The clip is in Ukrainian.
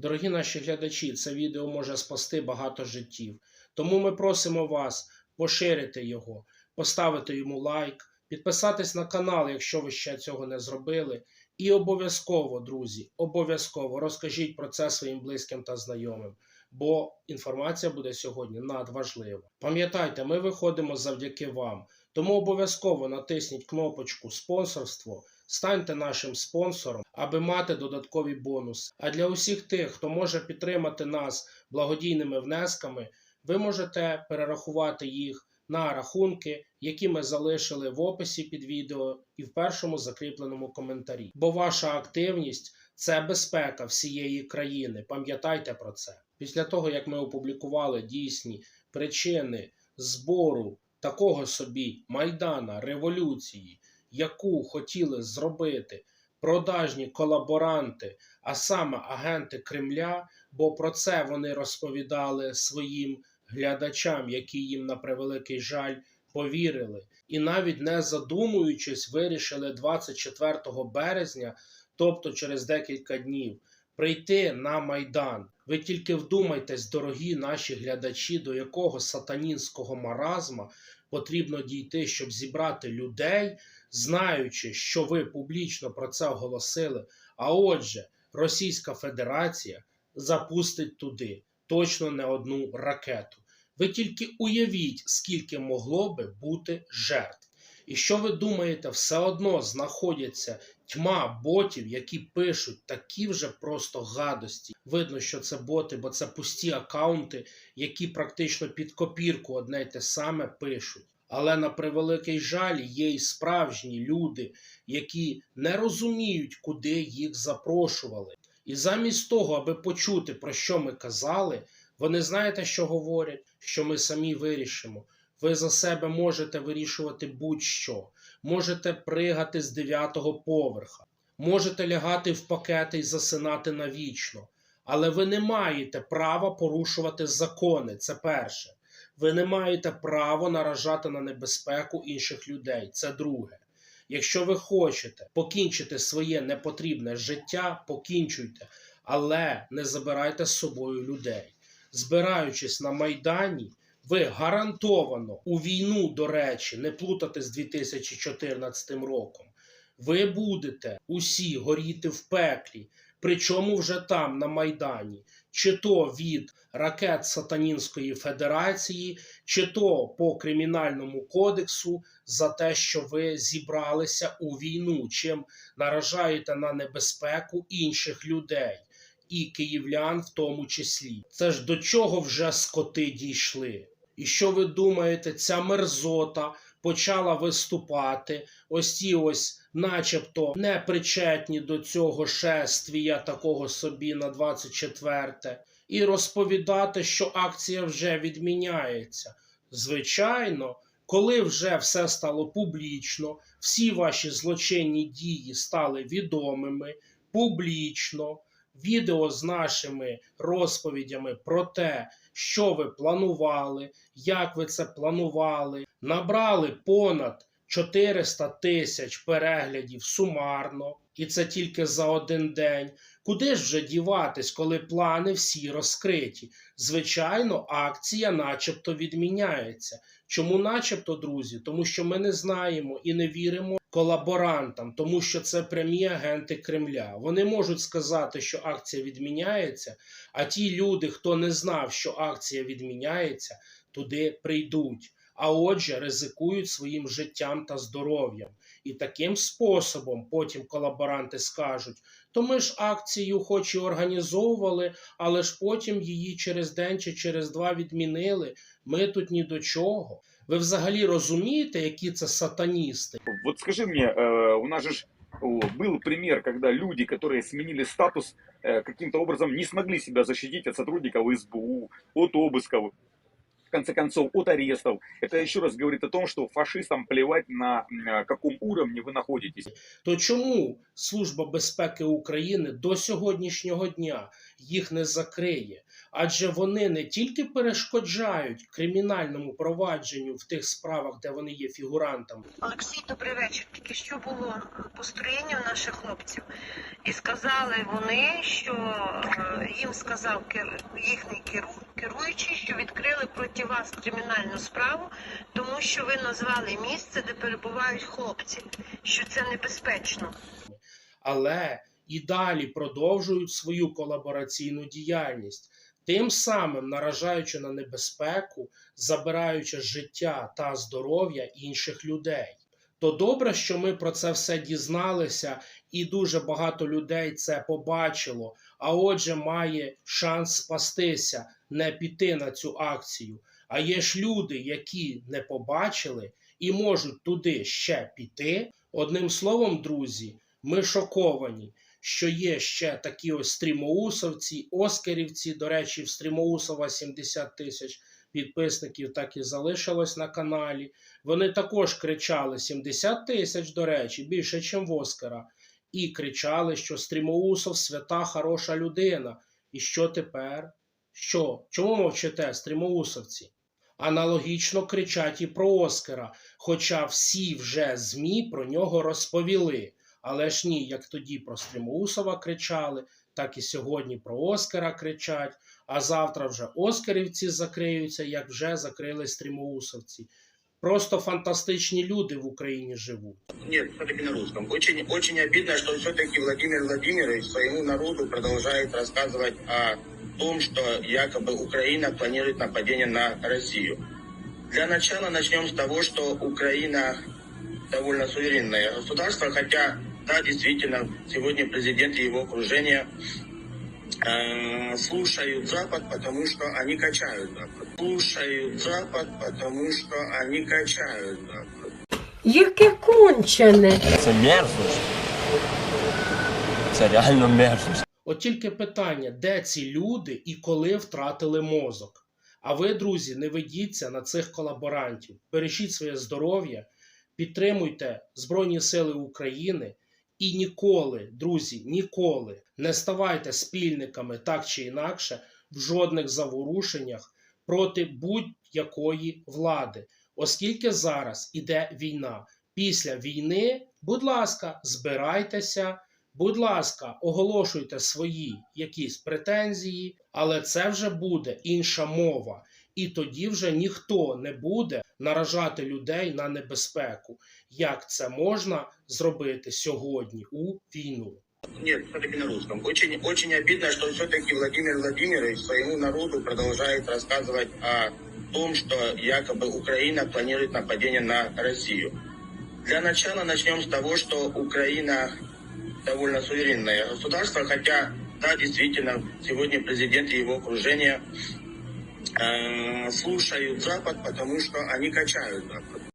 Дорогі наші глядачі, це відео може спасти багато життів. Тому ми просимо вас поширити його, поставити йому лайк, підписатись на канал, якщо ви ще цього не зробили. І обов'язково, друзі, обов'язково розкажіть про це своїм близьким та знайомим, бо інформація буде сьогодні надважлива. Пам'ятайте, ми виходимо завдяки вам, тому обов'язково натисніть кнопочку спонсорство. Станьте нашим спонсором, аби мати додаткові бонуси. А для усіх тих, хто може підтримати нас благодійними внесками, ви можете перерахувати їх на рахунки, які ми залишили в описі під відео і в першому закріпленому коментарі. Бо ваша активність це безпека всієї країни. Пам'ятайте про це. Після того, як ми опублікували дійсні причини збору такого собі майдана революції, яку хотіли зробити продажні колаборанти, а саме агенти Кремля, бо про це вони розповідали своїм глядачам, які їм на превеликий жаль повірили, і навіть не задумуючись, вирішили 24 березня, тобто через декілька днів, прийти на майдан. Ви тільки вдумайтесь, дорогі наші глядачі, до якого сатанінського маразма потрібно дійти, щоб зібрати людей, знаючи, що ви публічно про це оголосили. А отже, Російська Федерація запустить туди точно не одну ракету. Ви тільки уявіть, скільки могло би бути жертв. І що ви думаєте, все одно знаходяться тьма ботів, які пишуть такі вже просто гадості. Видно, що це боти, бо це пусті акаунти, які практично під копірку одне й те саме пишуть. Але на превеликий жаль є й справжні люди, які не розуміють, куди їх запрошували. І замість того, аби почути, про що ми казали, вони знаєте, що говорять, що ми самі вирішимо. Ви за себе можете вирішувати будь-що, можете пригати з дев'ятого поверха, можете лягати в пакети і засинати навічно, але ви не маєте права порушувати закони. Це перше. Ви не маєте права наражати на небезпеку інших людей. Це друге. Якщо ви хочете покінчити своє непотрібне життя, покінчуйте, але не забирайте з собою людей. Збираючись на Майдані, ви гарантовано у війну, до речі, не плутати з 2014 роком. Ви будете усі горіти в пеклі, причому вже там, на Майдані, чи то від ракет Сатанінської Федерації, чи то по кримінальному кодексу за те, що ви зібралися у війну, чим наражаєте на небезпеку інших людей. І київлян в тому числі. Це ж до чого вже скоти дійшли? І що ви думаєте, ця мерзота почала виступати, ось ті ось, начебто, не причетні до цього шествія, такого собі на 24-те, і розповідати, що акція вже відміняється. Звичайно, коли вже все стало публічно, всі ваші злочинні дії стали відомими публічно. Відео з нашими розповідями про те, що ви планували, як ви це планували, набрали понад 400 тисяч переглядів сумарно, і це тільки за один день. Куди ж вже діватись, коли плани всі розкриті? Звичайно, акція начебто відміняється. Чому начебто, друзі? Тому що ми не знаємо і не віримо колаборантам, тому що це прямі агенти Кремля. Вони можуть сказати, що акція відміняється, а ті люди, хто не знав, що акція відміняється, туди прийдуть А отже, ризикують своїм життям та здоров'ям. І таким способом потім колаборанти скажуть: то ми ж акцію хоч і організовували, але ж потім її через день чи через два відмінили. Ми тут ні до чого. Ви взагалі розумієте, які це сатаністи? Вот скажи мне, э, у нас же ж, о, был пример, когда люди, которые сменили статус, э, каким-то образом не смогли себя защитить от сотрудников СБУ, от обысков, в конце концов, от арестов. Это еще раз говорит о том, что фашистам плевать на м, каком уровне вы находитесь. То чому Служба безпеки України до сьогоднішнього дня їх не закриє? Адже вони не тільки перешкоджають кримінальному провадженню в тих справах, де вони є фігурантами. Олексій, добрий вечір. Тільки що було построєння наших хлопців. І сказали вони, що е, їм сказав кер- їхній керу- керуючий, що відкрили проти вас кримінальну справу, тому що ви назвали місце, де перебувають хлопці, що це небезпечно. але і далі продовжують свою колабораційну діяльність, тим самим наражаючи на небезпеку, забираючи життя та здоров'я інших людей. То добре, що ми про це все дізналися, і дуже багато людей це побачило. А отже, має шанс спастися, не піти на цю акцію. А є ж люди, які не побачили і можуть туди ще піти. Одним словом, друзі, ми шоковані, що є ще такі ось стрімоусовці, оскарівці. До речі, в Стрімоусова 70 тисяч підписників так і залишилось на каналі. Вони також кричали 70 тисяч, до речі, більше, ніж в Оскара. І кричали, що Стрімоусов свята, хороша людина. І що тепер? Що? Чому мовчите, стрімоусовці? Аналогічно кричать і про Оскара, хоча всі вже ЗМІ про нього розповіли. Але ж ні, як тоді про Стрімоусова кричали, так і сьогодні про Оскара кричать, а завтра вже Оскарівці закриються, як вже закрили стрімоусовці. Просто фантастичні люди в Україні живуть. Нет, все-таки на русском. Очень, очень обидно, что все-таки Владимир Владимирович своему народу продолжает рассказывать о том, что якобы Украина планирует нападение на Россию. Для начала начнем с того, что Украина довольно суверенное государство, хотя, да, действительно, сегодня президент и его окружение э, слушают Запад, потому что они качают Запад. Слушают Запад, потому что они качают Запад. Яке кончене. Це мерзость. Це реально мерзость. От тільки питання, де ці люди і коли втратили мозок. А ви, друзі, не ведіться на цих колаборантів. Бережіть своє здоров'я, підтримуйте Збройні Сили України і ніколи, друзі, ніколи не ставайте спільниками так чи інакше в жодних заворушеннях проти будь-якої влади, оскільки зараз іде війна. Після війни, будь ласка, збирайтеся. Будь ласка, оголошуйте свої якісь претензії, але це вже буде інша мова. І тоді вже ніхто не буде наражати людей на небезпеку, як це можна зробити сьогодні у війну. Нет, все-таки на русском. Очень, очень обидно, что все-таки Владимир Владимирович своему народу продолжает рассказывать о том, что якобы Украина планирует нападение на Россию. Для начала начнем с того, что Украина довольно суверенное государство, хотя, да, действительно, сегодня президент и его окружение э, слушают Запад, потому что они качают Запад.